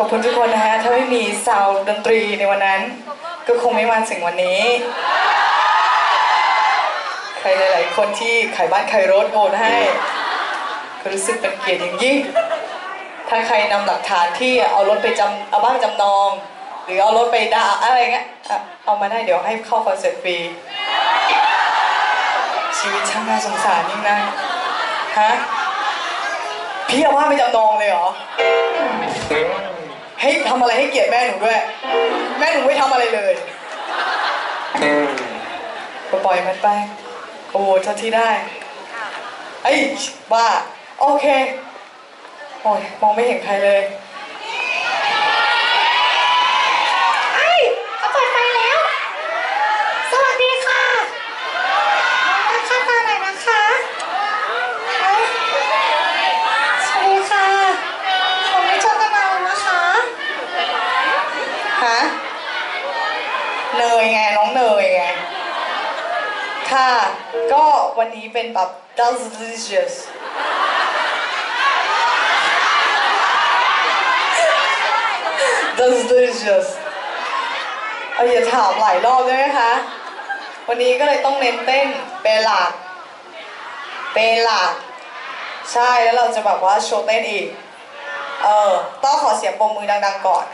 ขอบคุณทุกคนนะฮะ ถ้าไม่มีซาวดนตรีในวันนั้น ก็คงไม่มาถึงวันนี้ ใครหลาย ๆ คนที่ขายบ้านขายรถโอนให้ก็รู้สึกเป็นเกียรติอย่างยิ่ง ถ้าใครนำหลักฐานที่เอารถไปจำเอาบ้านจำนอง หรือเอารถไปด่าอะไรเงี้ยเอามาได้เดี๋ยวให้เข้าคอนเสิร์ตฟรีชีวิตช่างน่าสงสารยิ่งนะฮะพี่เอาบ้านไปจำนองเลยเหรอ ให้ทำอะไรให้เกียรติแม่หนูด้วย แม่หนูไม่ทำอะไรเลยก็ปล่อยมันไป โอ้เท่าที่ได้ไอ้ยบ้า โอเค โอ้ยมองไม่เห็นใครเลย ไอ้เขาเปิดไฟแล้ว สวัสดีค่ะมองหน้าค่าตาหน่อยนะคะเอ้ยสวัสดีค่ะผมไม่เจอกันนานแล้วนะคะ ฮะ เนยไง น้องเนยไง ค่ะ ก็วันนี้เป็นแบบ delicious delicious เอาอย่าถามหลายรอบได้ไหมคะ วันนี้ก็เลยต้องเน้นเต้นเป็นหลักเป็นหลักใช่แล้วเราจะแบบว่าโชว์เต้นอีก เออต้องขอเสียงปรบมือดัง ๆ ก่อน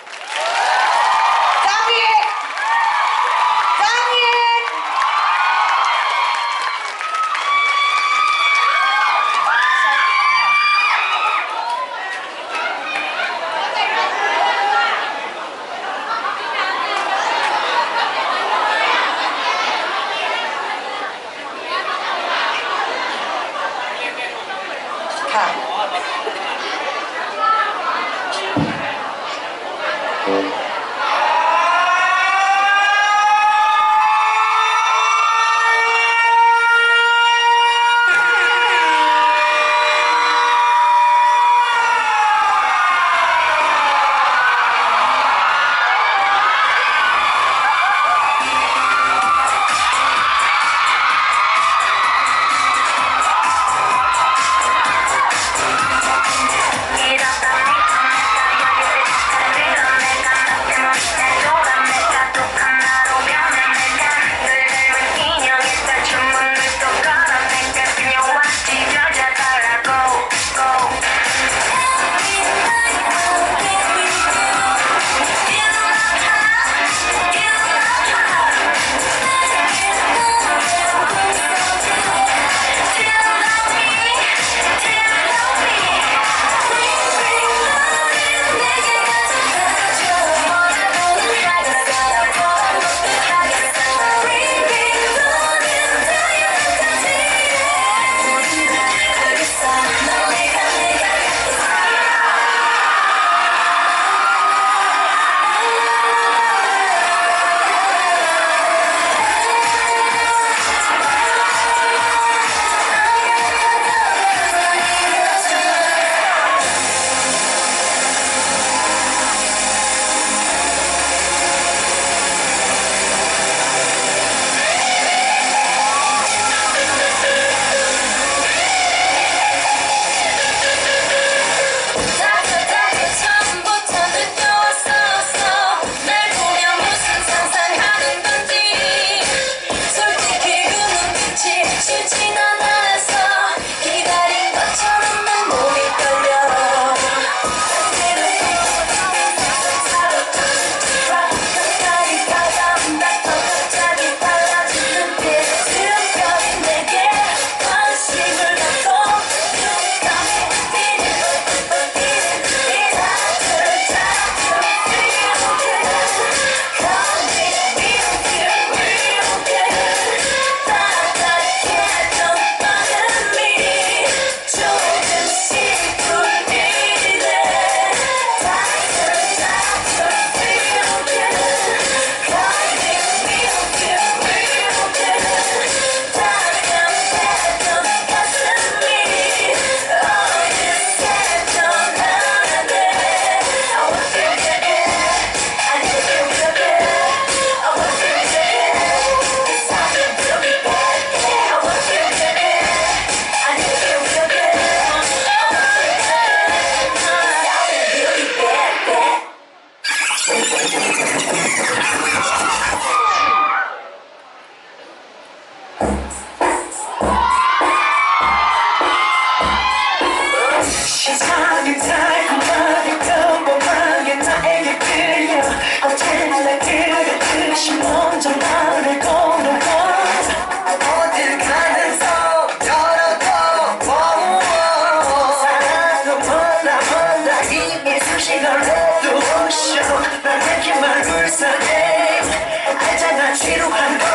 알잖아 지루한 걸